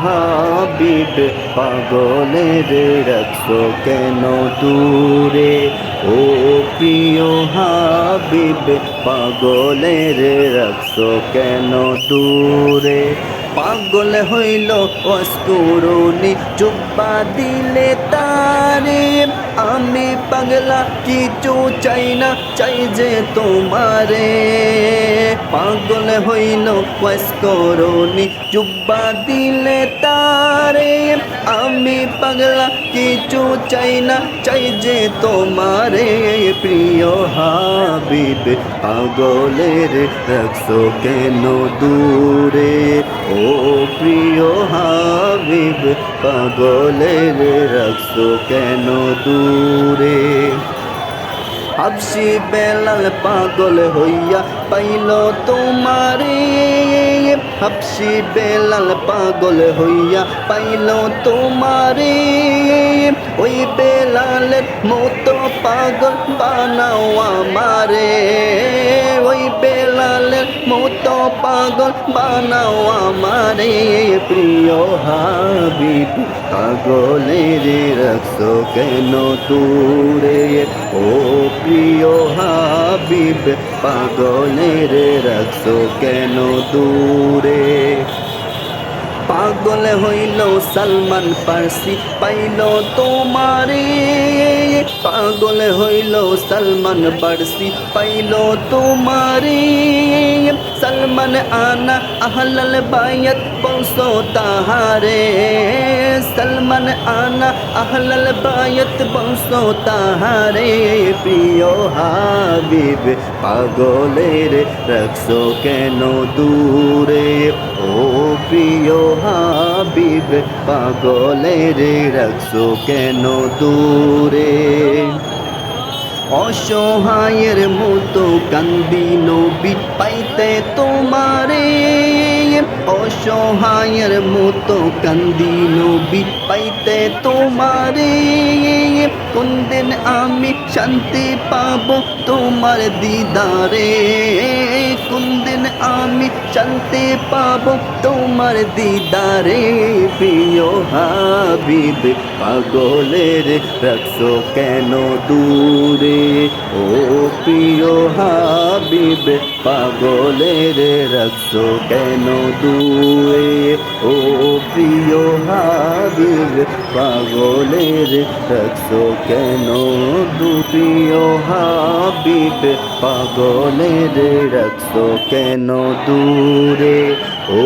হা হাবিব, পাগলের রাখছো কেন দূরে? ও প্রিয় হাবিব, পাগলের রাখছো কেন দূরে? পাগল হইল অস্কুরুনি চুপ্পা দিলে তারে। আমি পাগলা, কিছু চাই না, চাই যে তোমারে। পাগল হইল অস্কুরুনি চুপ্পা দিলে তারে। আমি পাগলা, কিছু চাই না, চাই যে তোমারে। প্রিয় হাবিব, পাগলের রাখছো কেন দূরে? ও প্রিয় হাবিব, পাগলের রাখছো কেন দূরে? হাবসি বেলাল পাগল হইয়া পাইল তোমারে। হাবসি বেলাল পাগল হইয়া পাইল তোমারে। ওই বেলালের মতো পাগল বানাও আমারে। ওই বেলালের মতো পাগল বানাও আমারে। প্রিয় হাবিব, পাগলের রাখছো কেন দূরে? ও প্রিয় হাবিব পাগলের রাখছো কেন দূরে? পাগল হইল সালমান পার্সি, পাইল তোমারে। পাগল হইল সালমান পার্সি, পাইল তোমারে। সলমান আনা আহলাল বায়ত, বংশো তাহারে। সলমান আনা আহলাল বায়ত বংশো তাহারে প্রিয় হাবিব পাগলের রাখছো কেন দূরে ও প্রিয় হাবিব পাগলের রাখছো কেন দূরে অসহায়ের মতো কান্দি নবী পাইতে তোমারে অসহায়ের মতো কান্দি নবী পাইতে তোমারে। কোন দিন আমি শান্তি পাবো তোমার দিদারে। কোন দিন আমি শান্তি পাব তোমার দিদারে, প্রিয় হাবিব। পাগলের রাখছো কেন দূরে? ও প্রিয় হাবিব, পাগলের রাখছো কেন দূরে? ও প্রিয় হাবিব পাগলের রাখছো কেন? দু প্রিয় হাবিব পাগলের রাখছো কেন? দূরে ও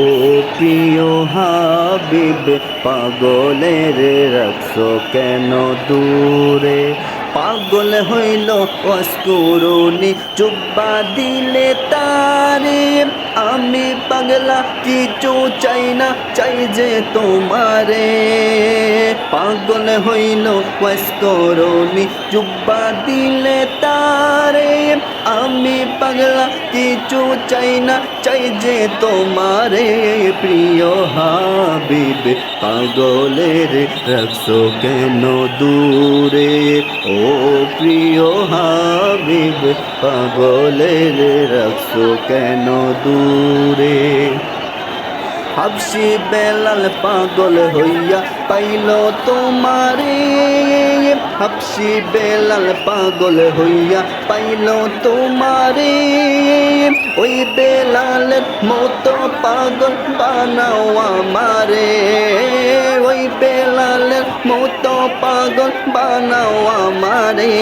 প্রিয় হাবিব পাগলের রাখছো কেন? দূরে পাগল হইল অস্কুরুনি চুব্বা দিলে তারে আমি পাগলা, কিছু চাই না, চাই যে তোমারে। পাগল হইল অস্কুরুনি চুব্বা দিলে তারে। আমি পাগলা, কিছু চাই না, চাই যে তোমারে। প্রিয় হাবিব, পাগলের রাখছো কেন দূরে? ও প্রিয় হাবিব, পাগলের রাখছো কেন দূরে? হাবসি বেলাল পাগল হইয়া পাইল তোমারে। হাবসি বেলাল পাগল হইয়া পাইল তোমারে। ওই বেলাল মতো পাগল বানাও মতো পাগল বানাও আমারে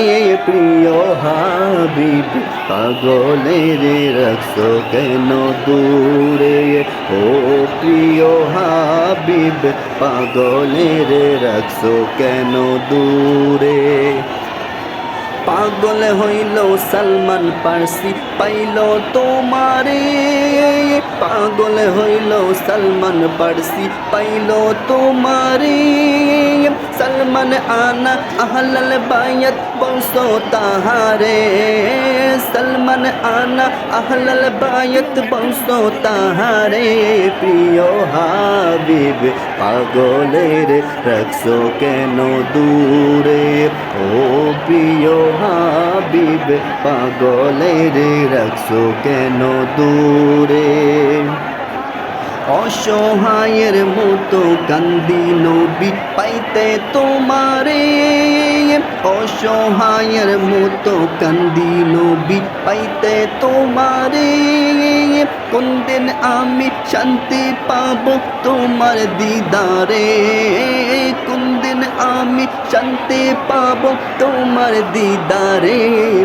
প্রিয় হাবিব। পাগলের রাখছো কেন দূরে? ও প্রিয় হাবিব, পাগলের রাখছো কেন দূরে? পাগল হইল সালমান পার্সি, পাইল তোমারে। পাগল হইল সালমান পার্সি, পাইল তোমারে। সলমান আনা আহলাল বায়ত, বংশো তাহারে। সলমান আনা আহলাল বায়ত, বংশো তাহারে। প্রিয় হাবিব, পাগলের রাখছো কেন দূরে? ও প্রিয় হাবিব, পাগলের রাখছো কেন দূরে? অসহায়ের মতো কান্দি নবী পাইতে তোমারে। অসহায়ের মতো কান্দি নবী পাইতে তোমারে কোন দিন আমি শান্তি পাব তোমার দিদারে কোন দিন আমি শান্তি পাব তোমার দিদারে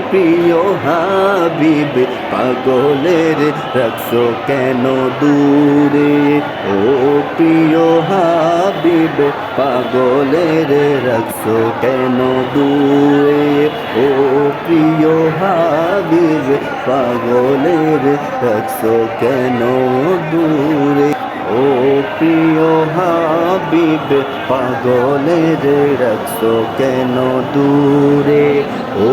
প্রিয় হাবিব পাগলের রাখছো কেন দূরে ও প্রিয় হাবিব পাগলের রাখছো কেন দূরে ও প্রিয় হাবিব পাগলের রাখছো কেন দূরে ও প্রিয় হাবিব পাগলের রাখছো কেন দূরে ও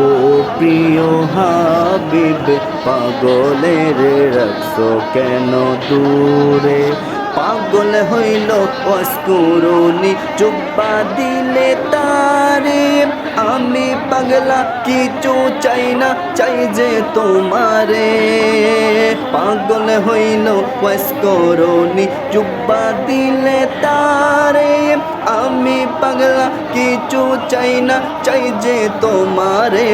প্রিয় হাবিব পাগলের রাখছো কেন দূরে পাগল হইল অস্কুরুনি চুপা দিলে তারে। আমি পাগলা, কিছু চাই না, চাই যে তোমারে। পাগল হইল অস্কুরুনি চুপা দিলে তারে। আমি পাগলা, কিছু চাই না, চাই যে তোমারে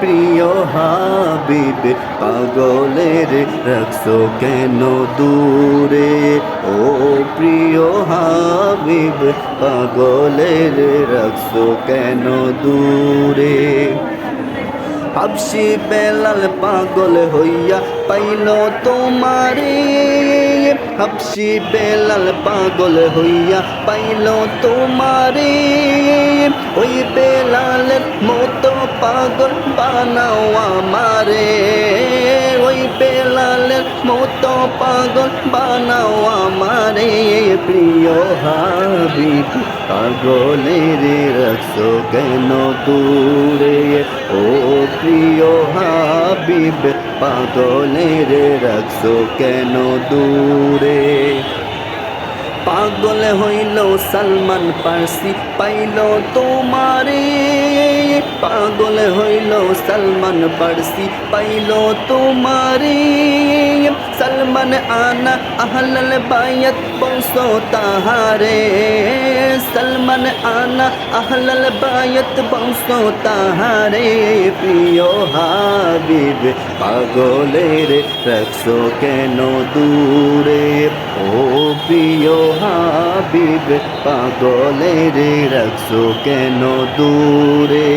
প্রিয় হাবিব। পাগলের রাখছো কেন দূরে? ও প্রিয় হাবিব, পাগলের রাখছো কেন দূরে? হাবসি বেলাল পাগল হইয়া পাইল তোমারে। হাবসি বেলাল পাগল হইয়া পাইল তোমারে। ওই বেলালের মতো পাগল বানাও আমারে। ওই বেলালের মতো পাগল বানাও আমারে। প্রিয় হাবিব, পাগলের রাখছো কেন দূরে? ও প্রিয় হাবিব পাগলের রাখছো কেন দূরে? পাগল হইল সালমান পার্সি, পাইল তোমারে। পাগল হইল সালমান পার্সি, পাইল তোমারে। সলমান আনা আহলাল বায়াত বংশো তাহারে সলমান আনা আহলাল বায়াত বংশো তাহারে প্রিয় হাবিব পাগলের রাখছো কেন দূরে ও প্রিয় হাবিব পাগলের রাখছো কেন দূরে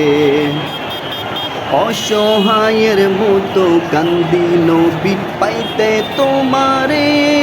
অসহায়ের মতো কান্দি নবী পাইতে তোমারে।